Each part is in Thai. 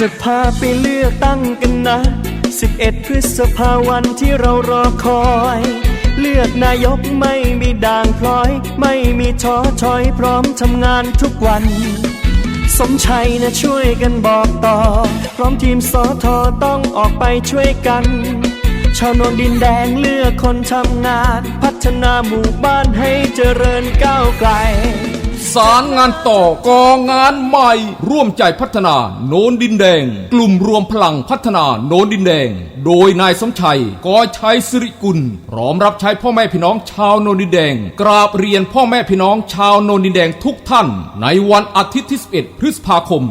จะพาไปเลือกตั้งกันนะ 11 พฤษภาวันที่เรารอคอย เลือกนายกไม่มีด่างพลอย ไม่มีท้อถอยพร้อมทำงานทุกวัน สมชัยนะช่วยกันบอกต่อ พร้อมทีมสอทอต้องออกไปช่วยกัน ชาวนนดินแดงเลือกคนทำงาน พัฒนาหมู่บ้านให้เจริญก้าวไกล สารงานต่อกองงานใหม่ ร่วมใจพัฒนาโนนดินแดง กลุ่มรวมพลังพัฒนาโนนดินแดง โดยนายสมชัยกอยชัยสิริกุลพร้อมรับใช้พ่อแม่พี่น้องชาวโนนดินแดง กราบเรียนพ่อแม่พี่น้องชาวโนนดินแดงทุกท่าน ในวันอาทิตย์ที่ 11 พฤษภาคม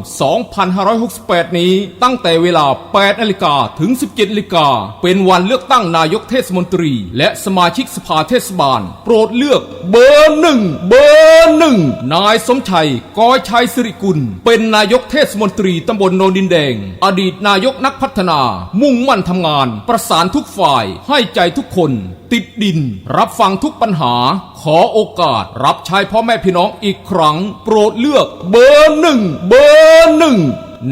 2568 นี้ ตั้งแต่เวลา 8นาฬิกาถึง 17นาฬิกาเป็นวันเลือกตั้งนายกเทศมนตรี และสมาชิกสภาเทศบาล โปรดเลือกเบอร์หนึ่งเบอร์ร์หนึ่งนายสมชัยกอยชัยสิริกุล เป็นนายกเทศมนตรีตำบลโนนดินแดง อดีตนายกนักพัฒนา มุ่งมั่นทำงาน ประสานทุกฝ่าย ให้ใจทุกคน ติดดิน รับฟังทุกปัญหา ขอโอกาส รับใช้พ่อแม่พี่น้องอีกครั้ง โปรดเลือกเบอร์หนึ่งเบอร์หนึ่ง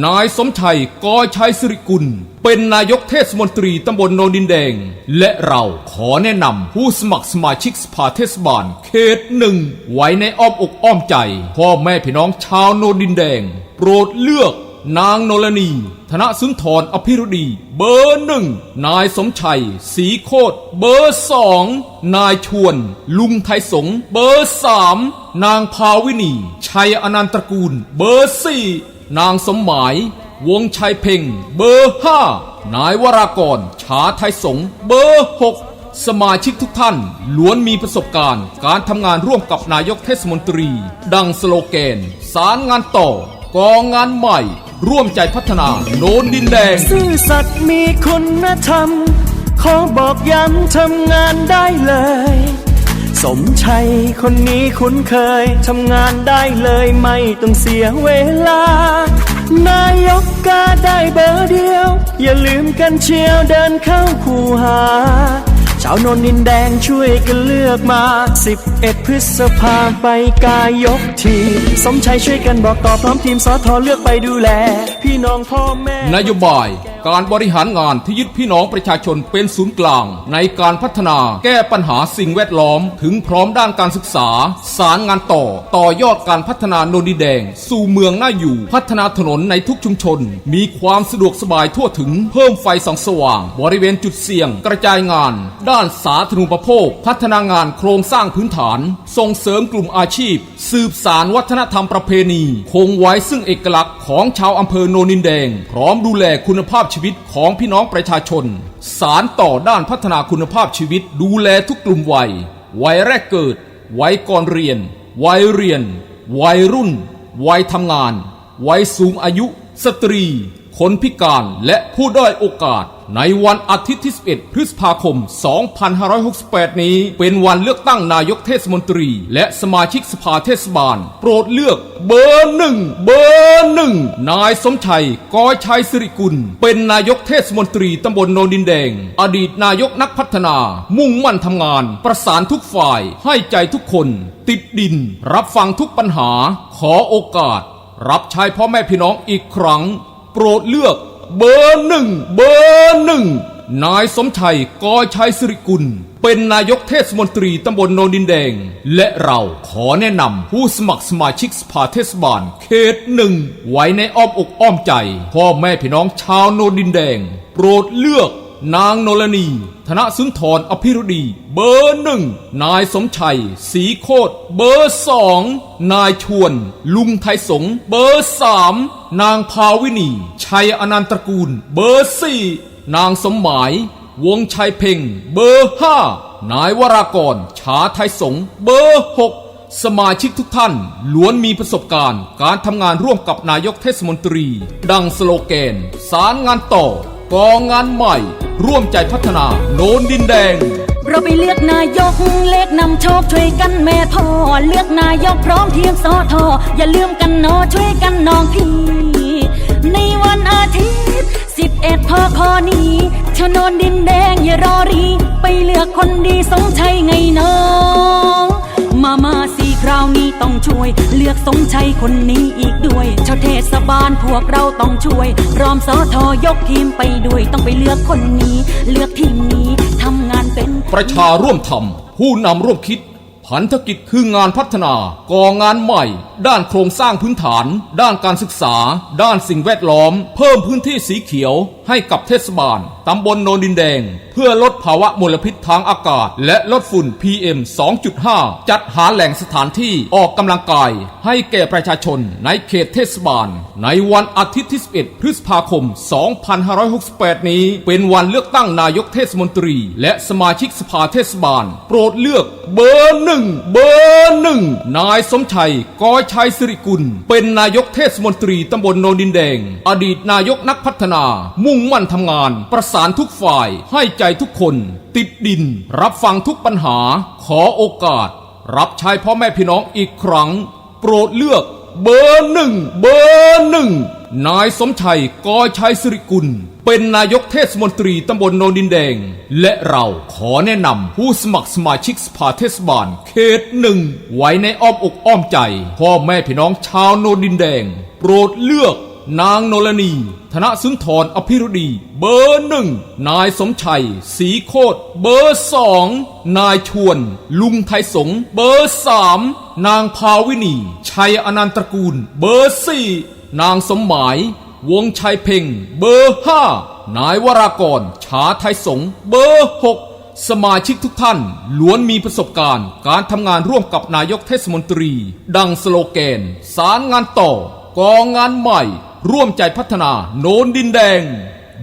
นายสมชัยกอยชัยสิริกุล เป็นนายกเทศมนตรีตำบลโนนดินแดง และเราขอแนะนำผู้สมัครสมาชิกสภาเทศบาลเขตหนึ่ง ไว้ในอ้อมอกอ้อมใจ พ่อแม่พี่น้องชาวโนนดินแดง โปรดเลือกนางโนลนี ธนสุนทรอภิรุดี เบอร์หนึ่ง นายสมชัยศรีโคตร เบอร์สอง นายชวน ลุงไทยสง เบอร์สาม นางภาวินี ชัยอนันตระกูล เบอร์สี่ นางสมหมาย วงชัยเพ่ง เบอร์ห้านายวรากร ชาไทยสง เบอร์หกสมาชิกทุกท่านล้วนมีประสบการณ์ การทำงานร่วมกับนายกเทศมนตรี ดังสโลแกน สารงานต่อ กองงานใหม่ ร่วมใจพัฒนาโนนดินแดง ซื่อสัตย์มีคุณธรรม ขอบอกย้ำทำงานได้เลย สมชัยคนนี้คุ้นเคย ทำงานได้เลยไม่ต้องเสียเวลา นายกก็ได้เบอร์เดียว อย่าลืมกันเชียวเดินเข้าคูหา ชาวโนนินแดงช่วยกันเลือกมา 11 พฤษภาไปกายกทีสมชัยช่วยกันบอกต่อพร้อมทีมสอทอเลือกไปดูแล พี่น้องพ่อแม่นโยบาย การบริหารงานที่ยึดพี่น้องประชาชนเป็นศูนย์กลาง ในการพัฒนาแก้ปัญหาสิ่งแวดล้อม ถึงพร้อมด้านการศึกษา สารงานต่อ ต่อยอดการพัฒนาโนนดินแดง สู่เมืองน่าอยู่ พัฒนาถนนในทุกชุมชน มีความสะดวกสบายทั่วถึงเพิ่มไฟส่องสว่าง บริเวณจุดเสี่ยง กระจายงาน ด้านสาธารณูปโภค พัฒนางานโครงสร้างพื้นฐาน ส่งเสริมกลุ่มอาชีพ สืบสารวัฒนธรรมประเพณี คงไว้ซึ่งเอกลักษณ์ของชาวอำเภอโนนินแดง พร้อมดูแลคุณภาพชีวิตของพี่น้องประชาชน สารต่อด้านพัฒนาคุณภาพชีวิตดูแลทุกกลุ่มวัย วัยแรกเกิด วัยก่อนเรียน วัยเรียน วัยรุ่น วัยทำงาน วัยสูงอายุ สตรี คนพิการและผู้ด้อยโอกาส ในวันอาทิตย์ที่ 11 พฤษภาคม 2568 นี้ เป็นวันเลือกตั้งนายกเทศมนตรี และสมาชิกสภาเทศบาล โปรดเลือกเบอร์หนึ่งเบอร์หนึ่งนายสมชัยกอยชัยสิริกุล เป็นนายกเทศมนตรีตำบลโนนดินแดง อดีตนายกนักพัฒนา มุ่งมั่นทำงาน ประสานทุกฝ่าย ให้ใจทุกคน ติดดิน รับฟังทุกปัญหา ขอโอกาส รับใช้พ่อแม่พี่น้องอีกครั้ง โปรดเลือก เบอร์หนึ่งเบอร์หนึ่งนายสมชัยกอยชัยสิริกุล เป็นนายกเทศมนตรีตำบลโนนดินแดง และเราขอแนะนำผู้สมัครสมาชิกสภาเทศบาล เขตหนึ่งไว้ในอ้อมอกอ้อมใจ พ่อแม่พี่น้องชาวโนนดินแดง โปรดเลือก นางโนลนี ธนสุนทรอภิรุดี เบอร์หนึ่ง นายสมชัยศรีโคตร เบอร์สอง นายชวน ลุงไทยสง เบอร์สาม นางภาวินี ชัยอนันตระกูล เบอร์สี่ นางสมหมาย วงชัยเพ่ง เบอร์ห้า นายวรากร ชาไทยสง เบอร์หกสมาชิกทุกท่านล้วนมีประสบการณ์ การทำงานร่วมกับนายกเทศมนตรี ดังสโลแกน สารงานต่อกองงานใหม่ ร่วมใจพัฒนาโนนดินแดง เราไปเลือกนายกเลขนำโชคช่วยกันแม่พ่อ เลือกนายกพร้อมเทียมสอทออย่าลืมกันนอช่วยกันน้องพี่ ในวันอาทิตย์ 11พอคอนี้ชนนดินแดงอย่ารอรี ไปเลือกคนดี ช่วย เลือกสมชัยคนนี้อีกด้วย ชาวเทศบาลพวกเราต้องช่วยพร้อมสอทอยกทีมไปด้วย ต้องไปเลือกคนนี้ เลือกทีมนี้ทำงานเป็น ประชาร่วมทำผู้นำร่วมคิดพันธกิจคืองานพัฒนาก่องานใหม่ ด้านโครงสร้างพื้นฐาน ด้านการศึกษา ด้านสิ่งแวดล้อม เพิ่มพื้นที่สีเขียวให้กับเทศบาล ตำบลโนนดินแดง เพื่อลดภาวะมลพิษทางอากาศ และลดฝุ่น PM 2.5 จัดหาแหล่งสถานที่ออกกำลังกาย ให้แก่ประชาชนในเขตเทศบาล ในวันอาทิตย์ที่ 11 พฤษภาคม 2568 นี้ เป็นวันเลือกตั้งนายกเทศมนตรี และสมาชิกสภาเทศบาล โปรดเลือกเบอร์หนึ่งเบอร์หนึ่งนายสมชัยกอยชัยสิริกุล เป็นนายกเทศมนตรีตำบลโนนดินแดง อดีตนายกนักพัฒนา มุ่งมั่นทำงานประสานทุกฝ่ายให้ใจทุกคน ติดดิน รับฟังทุกปัญหา ขอโอกาส รับใช้พ่อแม่พี่น้องอีกครั้ง โปรดเลือก เบอร์หนึ่งเบอร์หนึ่งนายสมชัยกอยชัยสิริกุล เป็นนายกเทศมนตรีตำบลโนนดินแดง และเราขอแนะนำผู้สมัครสมาชิกสภาเทศบาล เขตหนึ่งไว้ในอ้อมอกอ้อมใจ พ่อแม่พี่น้องชาวโนนดินแดง โปรดเลือก นางโนลนี ธนสุนทรอภิรดี เบอร์หนึ่ง นายสมชัย สีโคตร เบอร์สอง นายชวน ลุงไทยสง เบอร์สาม นางภาวินี ชัยอนันตระกูล เบอร์สี่ นางสมหมาย วงชัยเพ่ง เบอร์ห้า นายวรากร ชาไทยสง เบอร์หกสมาชิกทุกท่านล้วนมีประสบการณ์ การทำงานร่วมกับนายกเทศมนตรี ดังสโลแกน สารงานต่อ กองงานใหม่ ร่วมใจพัฒนาโนนดินแดง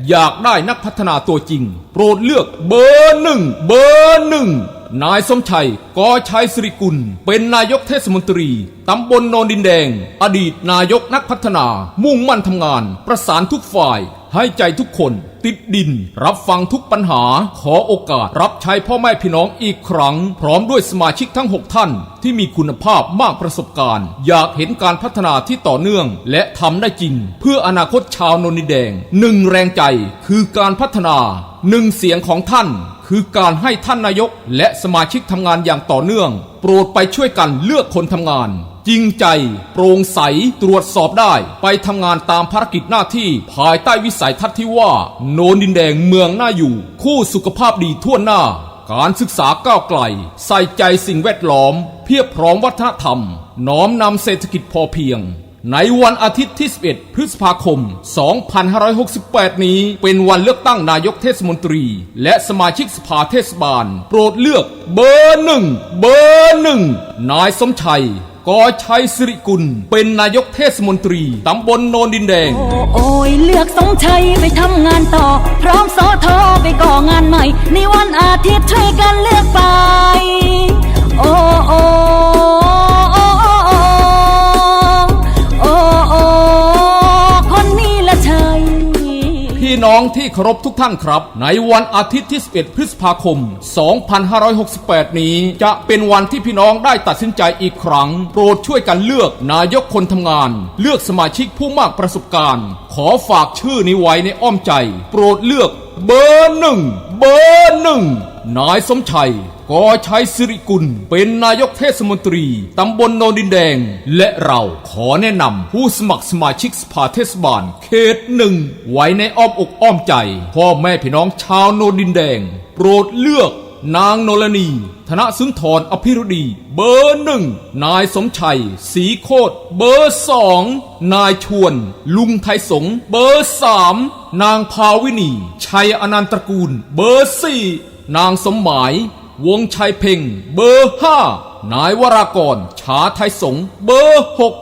อยากได้นักพัฒนาตัวจริง โปรดเลือกเบอร์หนึ่งเบอร์หนึ่ง นายสมชัยกอชัยสิริกุล เป็นนายกเทศมนตรี ตำบลโนนดินแดง อดีตนายกนักพัฒนา มุ่งมั่นทำงาน ประสานทุกฝ่าย ให้ใจทุกคน ติดดิน รับฟังทุกปัญหา ขอโอกาสรับใช้พ่อแม่พี่น้องอีกครั้ง พร้อมด้วยสมาชิกทั้ง 6 ท่าน ที่มีคุณภาพมากประสบการณ์ อยากเห็นการพัฒนาที่ต่อเนื่อง และทำได้จริง เพื่ออนาคตชาวนนดินแดงหนึ่งแรงใจคือการพัฒนาหนึ่งเสียงของท่าน คือการให้ท่านนายกและสมาชิกทำงานอย่างต่อเนื่อง โปรดไปช่วยกันเลือกคนทำงาน จริงใจ โปร่งใสตรวจสอบได้ ไปทำงานตามภารกิจหน้าที่ ภายใต้วิสัยทัศน์ที่ว่า โนนดินแดงเมืองน่าอยู่ คู่สุขภาพดีทั่วหน้า การศึกษาก้าวไกล ใส่ใจสิ่งแวดล้อม เพียบพร้อมวัฒนธรรม น้อมนำเศรษฐกิจพอเพียง ในวันอาทิตย์ที่ 11 พฤษภาคม 2568 นี้ เป็นวันเลือกตั้งนายกเทศมนตรี และสมาชิกสภาเทศบาล โปรดเลือกเบอร์หนึ่งเบอร์หนึ่งนายสมชัยกอชัยสิริกุล เป็นนายกเทศมนตรี ตำบลโนนดินแดง โอ้ยเลือกสมชัยไปทำงานต่อ พร้อมสอทอไปก่องานใหม่ ในวันอาทิตย์ช่วยกันเลือกไป ที่เคารพทุกท่านครับ ในวันอาทิตย์ที่ 11 พฤษภาคม 2568 นี้ จะเป็นวันที่พี่น้องได้ตัดสินใจอีกครั้ง โปรดช่วยกันเลือกนายกคนทำงาน เลือกสมาชิกผู้มากประสบการณ์ ขอฝากชื่อนี้ไว้ในอ้อมใจ โปรดเลือกเบอร์หนึ่งเบอร์หนึ่ง นายสมชัยกอชัยสิริกุล เป็นนายกเทศมนตรี ตำบลโนนดินแดง และเราขอแนะนำผู้สมัครสมาชิกสภาเทศบาล เขตหนึ่ง ไว้ในอ้อมอกอ้อมใจ พ่อแม่พี่น้องชาวโนนดินแดง โปรดเลือก นางโนลนีธนสุนทรอภิรดี เบอร์หนึ่ง นายสมชัย สีโคตร เบอร์สอง นายชวน ลุงไทยสง เบอร์สาม นางภาวินี ชัยอนันตระกูล เบอร์สี่ นางสมหมาย วงชัยเพ่ง เบอร์ห้า นายวรากร ชาไทยสง เบอร์หก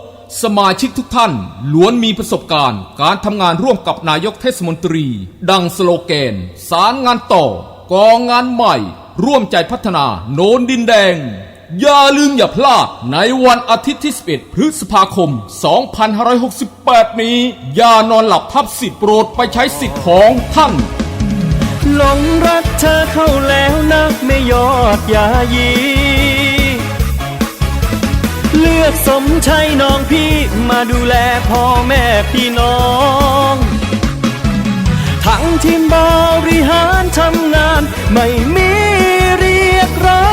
สมาชิกทุกท่านล้วนมีประสบการณ์ การทำงานร่วมกับนายกเทศมนตรี ดังสโลแกน สารงานต่อกองงานใหม่ ร่วมใจพัฒนาโนนดินแดง อย่าลืมอย่าพลาด ในวันอาทิตย์ที่ 11 พฤษภาคม 2568 นี้ อย่านอนหลับทับสิทธิ์โปรดไปใช้สิทธิ์ของท่านหลงรักเธอเข้าแล้วนะไม่ยอดยายี เลือกสมชัยน้องพี่มาดูแลพ่อแม่พี่น้อง ทั้งทีมบริหารทำงาน ไม่มีเรียกร้อ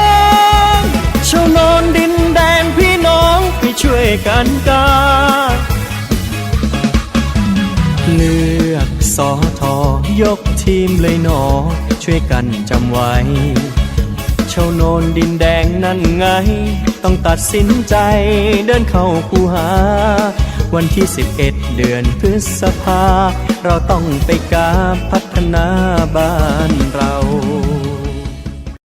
งชาวนนดินแดงพี่น้องช่วยกันกาเลือกสอทอยกทีมเลยหนอ ช่วยกันจำไว้ชาวโนนดินแดงนั่นไง ต้องตัดสินใจเดินเข้าคูหา วันที่ 11 เดือนพฤษภา เราต้องไปกาพัฒนาบ้านเรา